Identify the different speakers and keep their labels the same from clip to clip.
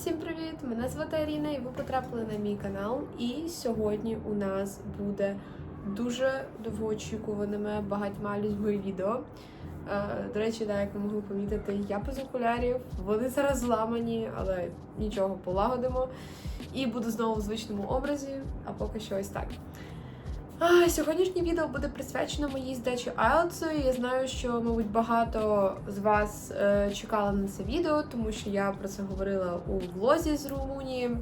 Speaker 1: Всім привіт! Мене звати Аріна, і ви потрапили на мій канал. І сьогодні у нас буде дуже довгоочікуваними багатьма людьми відео. Е, До речі, да, як ви могли помітити, я без окулярів, вони зараз зламані, але нічого полагодимо. І буду знову в звичному образі, а поки що ось так. А, Сьогоднішнє відео буде присвячено моїй здачі IELTS. Я знаю, що, мабуть, багато з вас е, чекали на це відео, тому що я про це говорила у влозі з Румунії.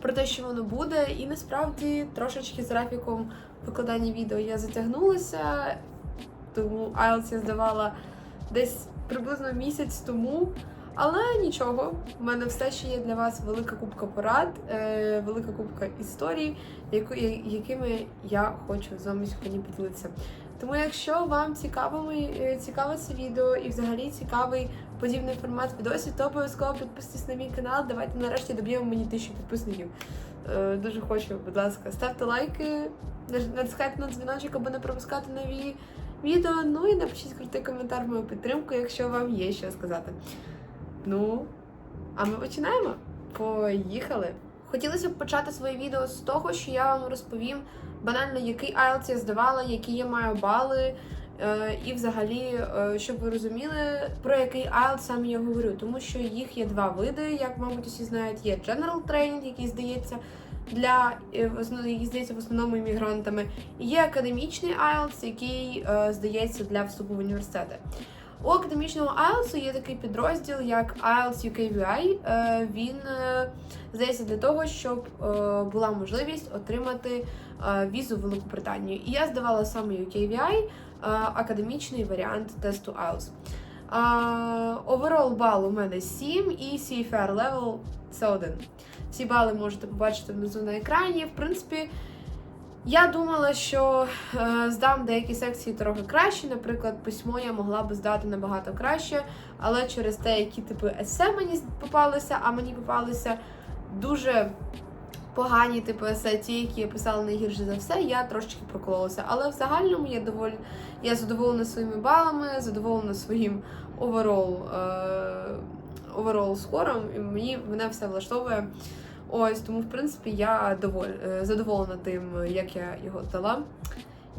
Speaker 1: Про те, що воно буде, і насправді трошечки з графіком викладання відео я затягнулася, тому IELTS я здавала десь приблизно місяць тому. Але нічого, в мене все ще є для вас велика кубка порад, е, велика кубка історій, яку, якими я хочу з вами сьогодні поділитися. Тому, якщо вам цікаво, е, цікаве це відео і взагалі цікавий подібний формат відосів, то обов'язково підписуйтесь на мій канал. Давайте нарешті доб'ємо мені тисячу підписників. Е, дуже хочу, будь ласка, ставте лайки, натискайте на дзвіночок, аби не пропускати нові відео. Ну і напишіть крутий коментар в мою підтримку, якщо вам є що сказати. Ну, а ми починаємо. Поїхали! Хотілося б почати своє відео з того, що я вам розповім банально, який IELTS я здавала, які я маю бали, е, і взагалі, е, щоб ви розуміли, про який IELTS саме я говорю, тому що їх є два види, як, мабуть, усі знають. Є General Training, який здається для е, який здається в основному іммігрантами, і є академічний IELTS, який здається для вступу в університети. У академічному IELTS є такий підрозділ, як IELTS UKVI. Е, Він е, здається для того, щоб е, була можливість отримати візу в Великобританію. І я здавала саме UKVI, академічний варіант тесту IELTS. Оверол бал у мене 7 і CFR level це 1. Всі бали можете побачити внизу на екрані. В принципі, я думала, що е, здам деякі секції трохи краще. Наприклад, письмо я могла би здати набагато краще, але через те, які типи есе мені попалися, а мені попалися дуже погані типи есе, ті, які я писала найгірше за все, я трошечки прокололася. Але в загальному я доволі я задоволена своїми балами, задоволена своїм оверол, е, оверол скором, і мені мене все влаштовує. Ось тому, в принципі, я доволь, е, задоволена тим, як я його дала.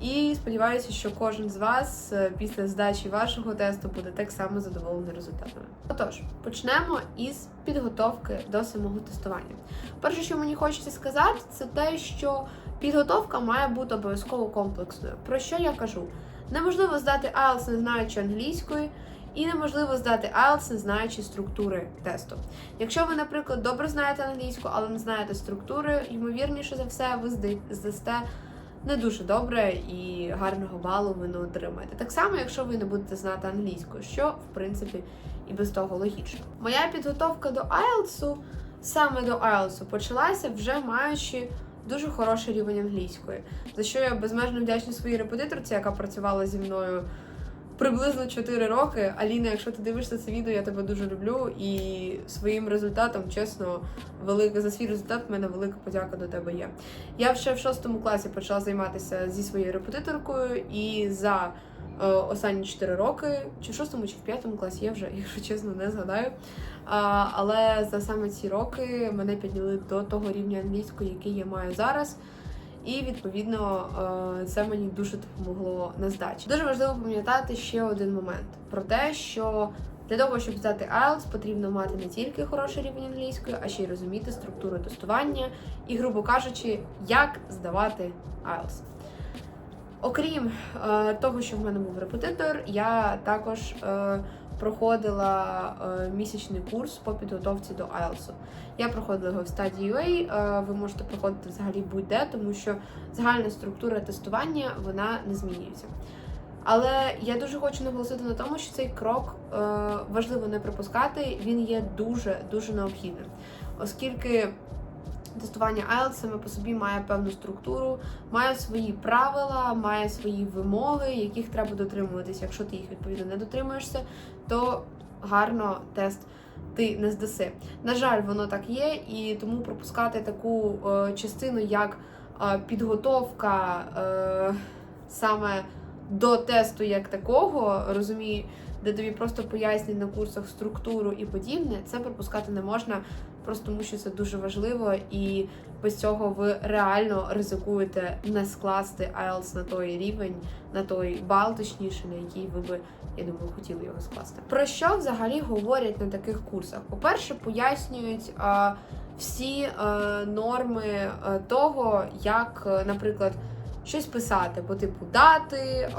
Speaker 1: І сподіваюся, що кожен з вас е, після здачі вашого тесту буде так само задоволений результатами. Отож, почнемо із підготовки до самого тестування. Перше, що мені хочеться сказати, це те, що підготовка має бути обов'язково комплексною. Про що я кажу? Неможливо здати IELTS, не знаючи англійської, і неможливо здати IELTS, не знаючи структури тесту. Якщо ви, наприклад, добре знаєте англійську, але не знаєте структури, ймовірніше за все, ви зда- здасте не дуже добре і гарного балу ви не отримаєте. Так само, якщо ви не будете знати англійську, що в принципі і без того логічно. Моя підготовка до IELTS, саме до IELTS, почалася вже маючи дуже хороший рівень англійської, за що я безмежно вдячна своїй репетиторці, яка працювала зі мною приблизно 4 роки. Аліна, якщо ти дивишся це відео, я тебе дуже люблю. І своїм результатом, чесно, велика за свій результат в мене велика подяка до тебе є. Я ще в шостому класі почала займатися зі своєю репетиторкою, і за е, останні 4 роки, чи в шостому, чи в п'ятому класі, я вже, якщо чесно, не згадаю. А, але за саме ці роки мене підняли до того рівня англійської, який я маю зараз. І відповідно е, це мені дуже допомогло на здачі. Дуже важливо пам'ятати ще один момент про те, що для того, щоб здати IELTS, потрібно мати не тільки хороший рівень англійської, а ще й розуміти структуру тестування і, грубо кажучи, як здавати IELTS. Окрім е, того, що в мене був репетитор, я також е, проходила е, місячний курс по підготовці до IELTS. Я проходила його в стадії UA, е, ви можете проходити взагалі будь-де, тому що загальна структура тестування вона не змінюється. Але я дуже хочу наголосити на тому, що цей крок е, важливо не пропускати, він є дуже дуже необхідним, оскільки тестування IELTS саме по собі має певну структуру, має свої правила, має свої вимоги, яких треба дотримуватися. Якщо ти їх відповідно не дотримуєшся, то гарно тест ти не здаси. На жаль, воно так є, і тому пропускати таку е, частину, як е, підготовка е, саме до тесту як такого, розумію, де тобі просто пояснюють на курсах структуру і подібне, це пропускати не можна, просто тому що це дуже важливо, і без цього ви реально ризикуєте не скласти IELTS на той рівень, на той бал, точніше, на який ви би, я думаю, хотіли його скласти. Про що взагалі говорять на таких курсах? По-перше, пояснюють. Всі е, норми е, того, як, е, наприклад, щось писати по типу дати, е,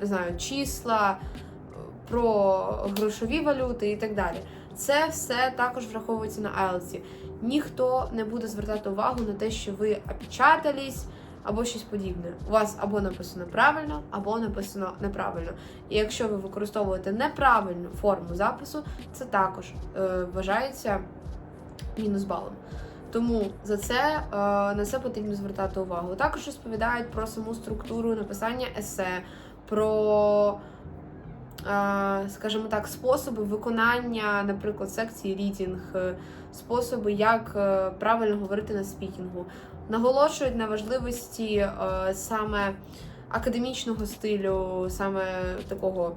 Speaker 1: не знаю, числа, е, про грошові валюти і так далі. Це все також враховується на IELTS. Ніхто не буде звертати увагу на те, що ви опечатались або щось подібне. У вас або написано правильно, або написано неправильно. І якщо ви використовуєте неправильну форму запису, це також е, вважається мінус балом. Тому за це е, на це потрібно звертати увагу. Також розповідають про саму структуру написання есе, про, скажімо так, способи виконання, наприклад, секції рідінг, е, способи, як е, правильно говорити на спікінгу. Наголошують на важливості е, саме академічного стилю, саме такого.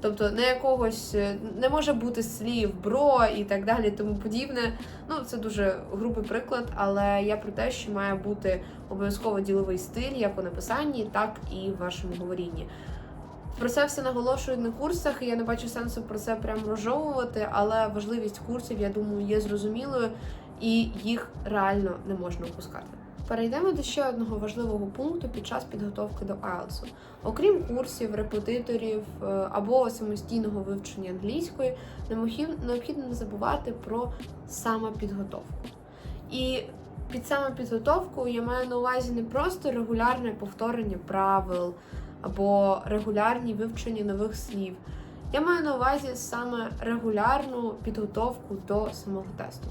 Speaker 1: Тобто не якогось не може бути слів, бро і так далі, тому подібне. Ну це дуже грубий приклад, але я про те, що має бути обов'язково діловий стиль як у написанні, так і в вашому говорінні. Про це все наголошують на курсах, і я не бачу сенсу про це прямо розжовувати, але важливість курсів, я думаю, є зрозумілою, і їх реально не можна опускати. Перейдемо до ще одного важливого пункту під час підготовки до IELTS. Окрім курсів, репетиторів е, або самостійного вивчення англійської, необхідно не забувати про самопідготовку. І під самопідготовкою я маю на увазі не просто регулярне повторення правил або регулярні вивчення нових слів. Я маю на увазі саме регулярну підготовку до самого тесту.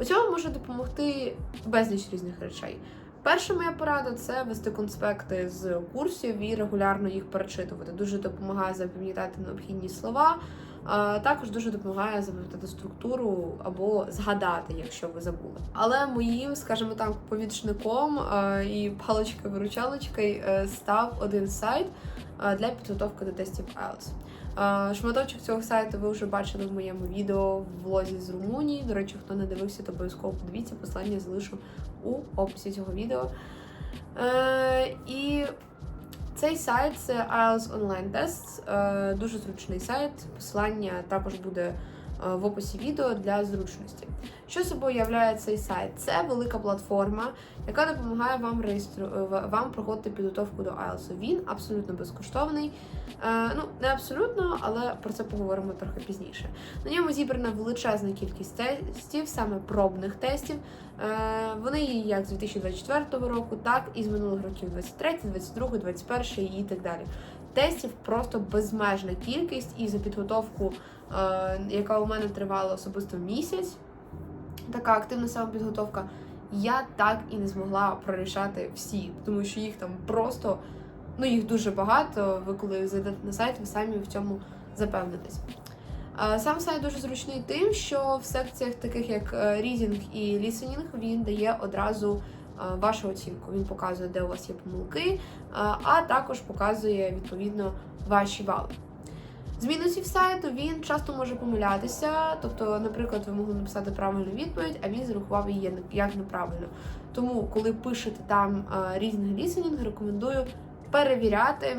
Speaker 1: У цьому може допомогти безліч різних речей. Перша моя порада це вести конспекти з курсів і регулярно їх перечитувати. Дуже допомагає запам'ятати необхідні слова. Також дуже допомагає запам'ятати структуру або згадати, якщо ви забули. Але моїм, скажімо так, повічником і паличкою-виручалочкою став один сайт для підготовки до тестів IELTS. Шматочок цього сайту ви вже бачили в моєму відео в влозі з Румунії. До речі, хто не дивився, то обов'язково подивіться, послання залишу у описі цього відео. Е, і цей сайт це IELTS Online Test, е, дуже зручний сайт. Посилання також буде в описі відео для зручності. Що собою являє цей сайт? Це велика платформа, яка допомагає вам реєстру... вам проходити підготовку до IELTS. Він абсолютно безкоштовний. Е, ну, не абсолютно, але про це поговоримо трохи пізніше. На ньому зібрана величезна кількість тестів, саме пробних тестів. Е, вони є як з 2024 року, так і з минулих років 23, 22, 21 і так далі. Тестів просто безмежна кількість, і за підготовку, е, яка у мене тривала особисто місяць, така активна самопідготовка, я так і не змогла прорішати всі, тому що їх там просто. Ну, їх дуже багато. Ви коли зайдете на сайт, ви самі в цьому запевнитесь. Сам сайт дуже зручний тим, що в секціях, таких як Reading і Listening, він дає одразу вашу оцінку. Він показує, де у вас є помилки, а також показує відповідно ваші бали. З мінусів сайту він часто може помилятися, тобто, наприклад, ви могли написати правильну відповідь, а він зарахував її як неправильно. Тому, коли пишете там різні Listening, рекомендую перевіряти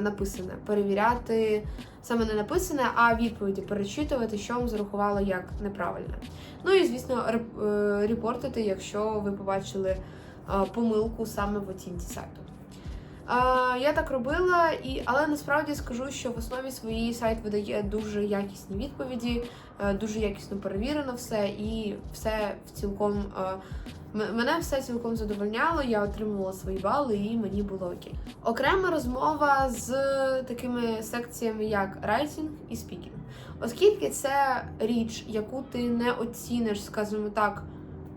Speaker 1: написане, перевіряти саме не написане, а відповіді перечитувати, що вам зарахувало як неправильне. Ну і, звісно, е, репортити, якщо ви побачили помилку саме в оцінці сайту. Я так робила, і але насправді скажу, що в основі своїй сайт видає дуже якісні відповіді, е, дуже якісно перевірено все, і все в цілком Мене все цілком задовольняло, я отримувала свої бали і мені було окей. Окрема розмова з такими секціями, як райтінг і спікінг. Оскільки це річ, яку ти не оціниш, скажімо так,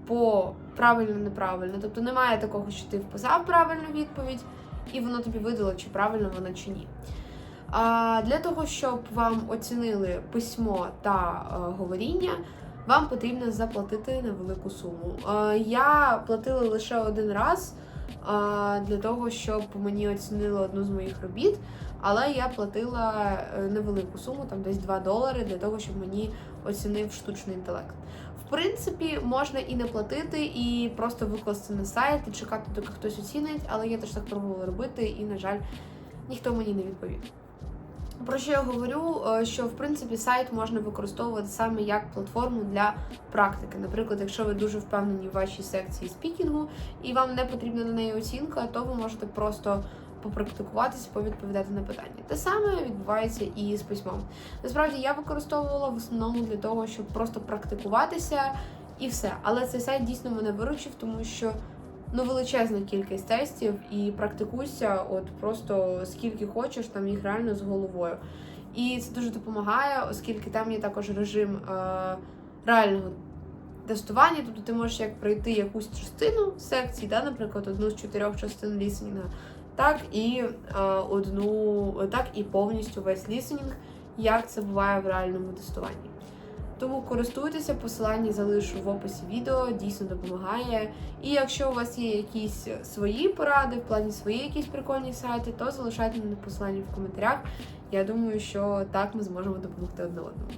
Speaker 1: по правильно-неправильно. Тобто немає такого, що ти вписав правильну відповідь, і воно тобі видало, чи правильно вона чи ні. А Для того, щоб вам оцінили письмо та е, говоріння вам потрібно заплатити невелику суму. Е, я платила лише один раз, для того, щоб мені оцінили одну з моїх робіт. Але я платила е, невелику суму, там десь 2 долари, для того, щоб мені оцінив штучний інтелект. В принципі, можна і не платити, і просто викласти на сайт і чекати, доки хтось оцінить, але я теж так пробувала робити, і, на жаль, ніхто мені не відповів. Про що я говорю? Е, Що в принципі сайт можна використовувати саме як платформу для практики. Наприклад, якщо ви дуже впевнені в вашій секції спікінгу і вам не потрібна на неї оцінка, то ви можете просто попрактикуватися, повідповідати на питання. Те саме відбувається і з письмом. Насправді я використовувала в основному для того, щоб просто практикуватися і все. Але цей сайт дійсно мене виручив, тому що ну величезна кількість тестів і практикуйся, от просто скільки хочеш, там їх реально з головою. І це дуже допомагає, оскільки там є також режим е, реального тестування. Тобто ти можеш як пройти якусь частину секції, да, наприклад, одну з чотирьох частин лісенінга, так і е, одну, так і повністю весь лісенінг, як це буває в реальному тестуванні. Тому користуйтеся, посилання залишу в описі відео, дійсно допомагає. І якщо у вас є якісь свої поради, в плані свої якісь прикольні сайти, то залишайте мені посилання в коментарях. Я думаю, що так ми зможемо допомогти одне одному.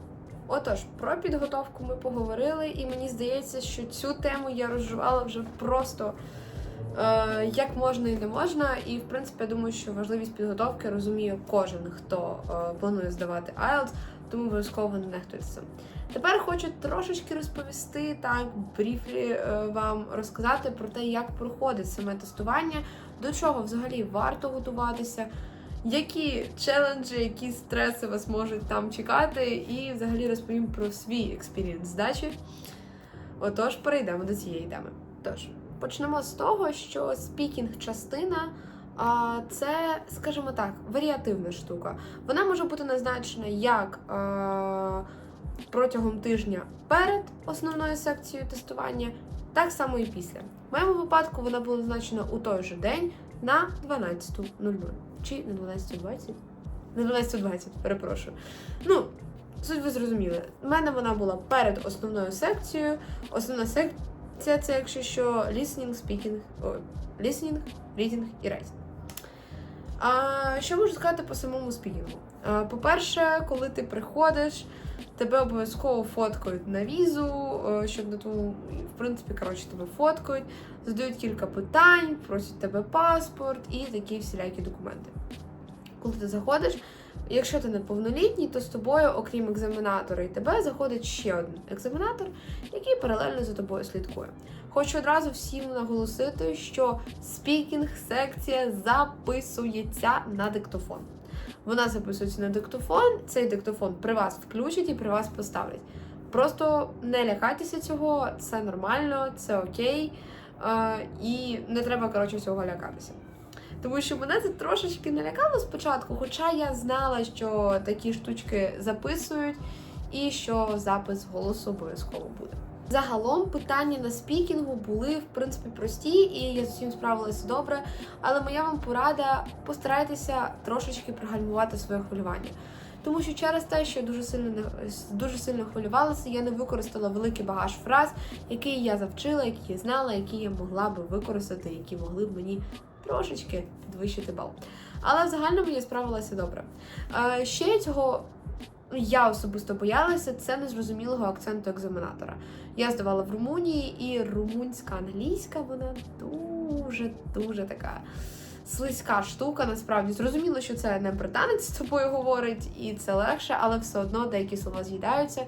Speaker 1: Отож, про підготовку ми поговорили, і мені здається, що цю тему я розживала вже просто е, як можна і не можна. І в принципі, я думаю, що важливість підготовки розуміє кожен, хто е, планує здавати IELTS, тому обов'язково не нехтуйте цим. Тепер хочу трошечки розповісти так, бріфлі е, вам розказати про те, як проходить саме тестування, до чого взагалі варто готуватися, які челенджі, які стреси вас можуть там чекати, і взагалі розповім про свій експірієнс здачі. Отож, перейдемо до цієї теми. Тож, почнемо з того, що спікінг-частина. Це, скажімо так, варіативна штука. Вона може бути назначена як е, протягом тижня перед основною секцією тестування, так само і після. В моєму випадку вона була назначена у той же день на 12.00. Чи на 12.20? На 12.20, перепрошую. Ну, суть ви зрозуміли. У мене вона була перед основною секцією. Основна секція це, якщо що, listening, speaking, о, listening, reading і writing. А, що можу сказати по самому спікінгу? По-перше, коли ти приходиш, тебе обов'язково фоткають на візу, е, щоб на тому, в принципі, коротше, тебе фоткають, задають кілька питань, просять тебе паспорт і такі всілякі документи. Коли ти заходиш, якщо ти неповнолітній, то з тобою, окрім екзаменатора і тебе, заходить ще один екзаменатор, який паралельно за тобою слідкує. Хочу одразу всім наголосити, що спікінг-секція записується на диктофон. Вона записується на диктофон, цей диктофон при вас включать і при вас поставлять. Просто не лякайтеся цього, це нормально, це окей. Е, і не треба, коротше, цього лякатися. Тому що мене це трошечки налякало спочатку, хоча я знала, що такі штучки записують, і що запис голосу обов'язково буде. Загалом питання на спікінгу були в принципі прості, і я з усім справилася добре. Але моя вам порада постарайтеся трошечки пригальмувати своє хвилювання. Тому що через те, що я дуже сильно дуже сильно хвилювалася, я не використала великий багаж фраз, який я завчила, які я знала, які я могла би використати, які могли б мені трошечки підвищити бал. Але в загальному я справилася добре. Е, Ще цього я особисто боялася це незрозумілого акценту екзаменатора. Я здавала в Румунії, і румунська англійська вона дуже дуже така слизька штука. Насправді зрозуміло, що це не британець з тобою говорить, і це легше, але все одно деякі слова з'їдаються.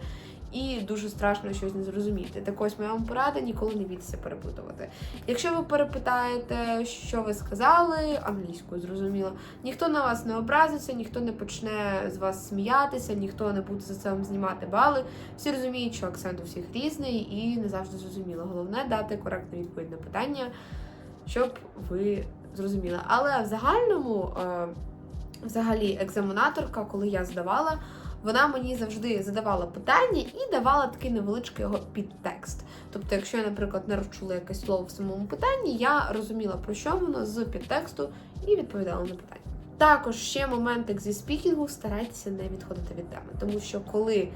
Speaker 1: І дуже страшно щось не зрозуміти. Так ось моя вам порада ніколи не бійтеся перепитувати. Якщо ви перепитаєте, що ви сказали, англійською зрозуміло, ніхто на вас не образиться, ніхто не почне з вас сміятися, ніхто не буде за це вам знімати бали. Всі розуміють, що акцент у всіх різний і не завжди зрозуміло. Головне дати коректну відповідь на питання, щоб ви зрозуміли. Але в загальному, е, взагалі, екзаменаторка, коли я здавала вона мені завжди задавала питання і давала такий невеличкий його підтекст. Тобто, якщо я, наприклад, не розчула якесь слово в самому питанні, я розуміла, про що воно з підтексту і відповідала на питання. Також ще моментик зі спікінгу старайтеся не відходити від теми, тому що коли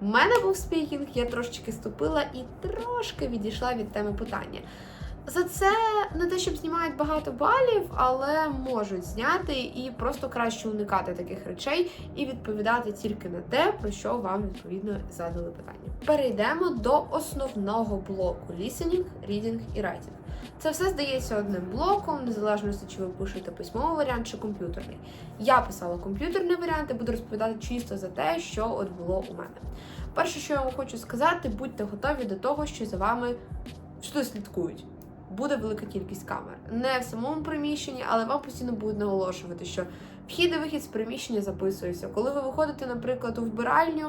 Speaker 1: в мене був спікінг, я трошечки ступила і трошки відійшла від теми питання. За це не те, щоб знімають багато балів, але можуть зняти і просто краще уникати таких речей і відповідати тільки на те, про що вам відповідно задали питання. Перейдемо до основного блоку: listening, reading і writing. Це все здається одним блоком, незалежно чи ви пишете письмовий варіант чи комп'ютерний. Я писала комп'ютерний варіант і буду розповідати чисто за те, що от було у мене. Перше, що я вам хочу сказати, будьте готові до того, що за вами що слідкують. Буде велика кількість камер. Не в самому приміщенні, але вам постійно будуть наголошувати, що вхід і вихід з приміщення записується. Коли ви виходите, наприклад, у вбиральню,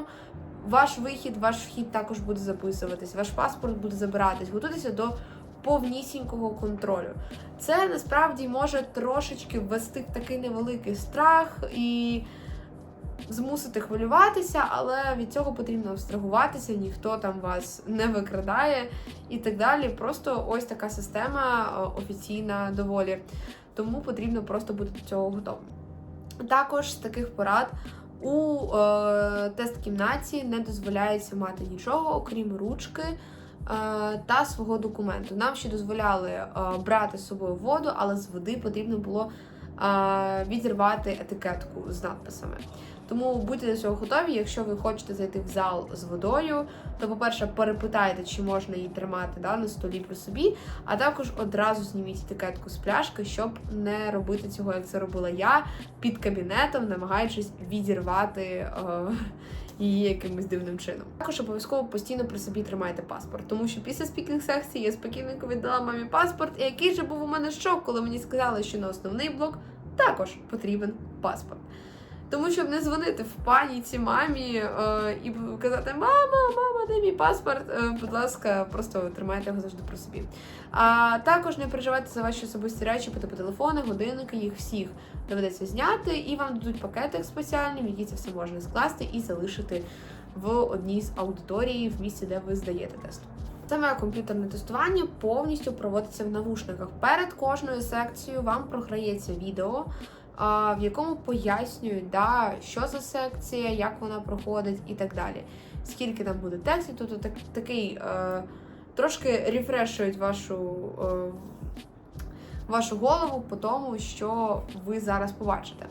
Speaker 1: ваш вихід, ваш вхід також буде записуватись, ваш паспорт буде забиратись, готуйтеся до повнісінького контролю. Це насправді може трошечки ввести такий невеликий страх і змусити хвилюватися, але від цього потрібно абстрагуватися, ніхто там вас не викрадає і так далі. Просто ось така система е, офіційна доволі. Тому потрібно просто бути до цього готовим. Також з таких порад. У е, тест-кімнаті не дозволяється мати нічого, окрім ручки е, та свого документу. Нам ще дозволяли е, брати з собою воду, але з води потрібно було е, відірвати етикетку з надписами. Тому будьте до цього готові. Якщо ви хочете зайти в зал з водою, то, по-перше, перепитайте, чи можна її тримати да, на столі при собі, а також одразу зніміть етикетку з пляшки, щоб не робити цього, як це робила я, під кабінетом, намагаючись відірвати. Е Її якимось дивним чином. Також обов'язково постійно при собі тримайте паспорт, тому що після спікінг секції я спокійненько віддала мамі паспорт, і який же був у мене шок, коли мені сказали, що на основний блок також потрібен паспорт. Тому щоб не дзвонити в паніці мамі е, і казати Мама, мама, де мій паспорт. Е, будь ласка, просто тримайте його завжди при собі. А також не переживайте за ваші особисті речі, по типу телефони, годинники, їх всіх доведеться зняти, і вам дадуть пакетик спеціальний, в який це все можна скласти і залишити в одній з аудиторій в місці, де ви здаєте тест. Саме комп'ютерне тестування повністю проводиться в навушниках. Перед кожною секцією вам програється відео в якому пояснюють, да, що за секція, як вона проходить і так далі. Скільки там буде текстів, тобто так, такий е, трошки рефрешують вашу е, вашу голову по тому, що ви зараз побачите.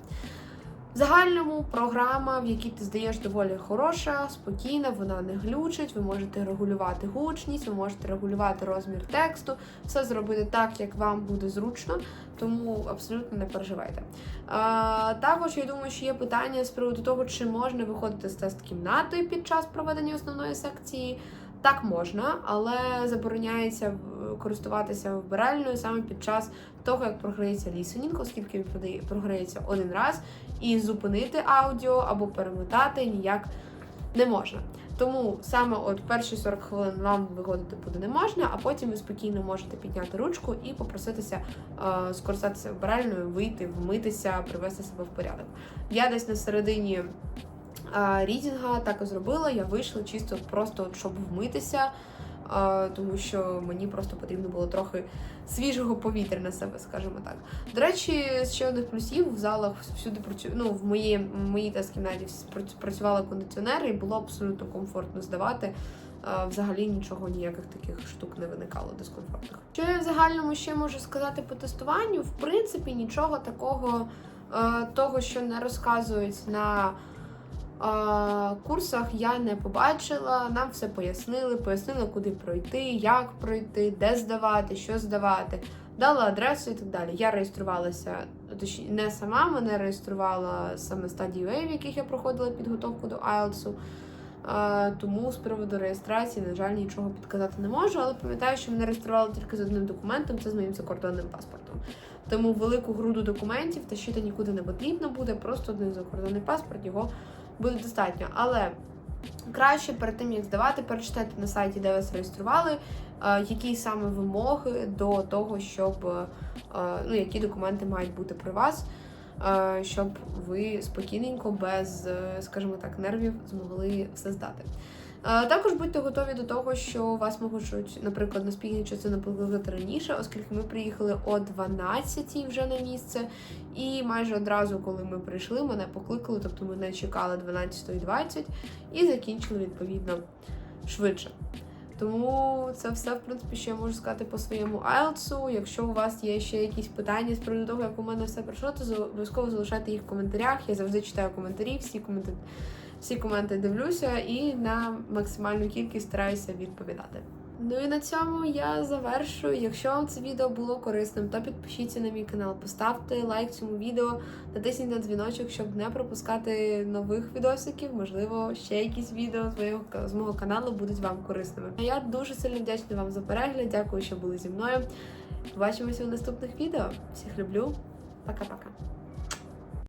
Speaker 1: В загальному програма, в якій ти здаєш, доволі хороша, спокійна, вона не глючить, ви можете регулювати гучність, ви можете регулювати розмір тексту, все зробити так, як вам буде зручно, тому абсолютно не переживайте. А, Також я думаю, що є питання з приводу того, чи можна виходити з тест-кімнатою під час проведення основної секції. Так можна, але забороняється користуватися вбиральною саме під час того, як програється лісенінг, оскільки він програється один раз, і зупинити аудіо або перемотати ніяк не можна. Тому саме от перші 40 хвилин вам виходити буде не можна, а потім ви спокійно можете підняти ручку і попроситися е, скористатися вбиральною, вийти, вмитися, привести себе в порядок. Я десь на середині рідінга так і зробила. Я вийшла чисто просто, щоб вмитися тому що мені просто потрібно було трохи свіжого повітря на себе, скажімо так. До речі, ще одних плюсів в залах всюди працю... ну, в моїй в моїй тест-кімнаті працювали кондиціонери, і було абсолютно комфортно здавати. Взагалі нічого ніяких таких штук не виникало дискомфортних. Що я в загальному ще можу сказати по тестуванню? В принципі, нічого такого, того, що не розказують на курсах я не побачила, нам все пояснили, пояснили, куди пройти, як пройти, де здавати, що здавати, дали адресу і так далі. Я реєструвалася, точніше, не сама, мене реєструвала саме стадії в яких я проходила підготовку до IELTS. Тому з приводу реєстрації, на жаль, нічого підказати не можу, але пам'ятаю, що мене реєстрували тільки з одним документом, це з моїм закордонним паспортом. Тому велику груду документів та тащити нікуди не потрібно буде, просто один закордонний паспорт його буде достатньо. Але краще перед тим, як здавати, перечитати на сайті, де вас реєстрували, е, які саме вимоги до того, щоб е, ну, які документи мають бути при вас, е, щоб ви спокійненько, без, скажімо так, нервів змогли все здати. Також будьте готові до того, що вас можуть, наприклад, на спільні частини покликати раніше, оскільки ми приїхали о 12 вже на місце, і майже одразу, коли ми прийшли, мене покликали, тобто ми не чекали 12.20 і закінчили відповідно швидше. Тому це все, в принципі, що я можу сказати по своєму IELTS. Якщо у вас є ще якісь питання з приводу того, як у мене все пройшло, то обов'язково залишайте їх в коментарях. Я завжди читаю коментарі, всі коменти, всі коменти дивлюся і на максимальну кількість стараюся відповідати. Ну і на цьому я завершую. Якщо вам це відео було корисним, то підпишіться на мій канал, поставте лайк цьому відео, натисніть на дзвіночок, щоб не пропускати нових відосиків. Можливо, ще якісь відео з моєго з мого каналу будуть вам корисними. Я дуже сильно вдячна вам за перегляд. Дякую, що були зі мною. Побачимося у наступних відео. Всіх люблю. Пока-пока.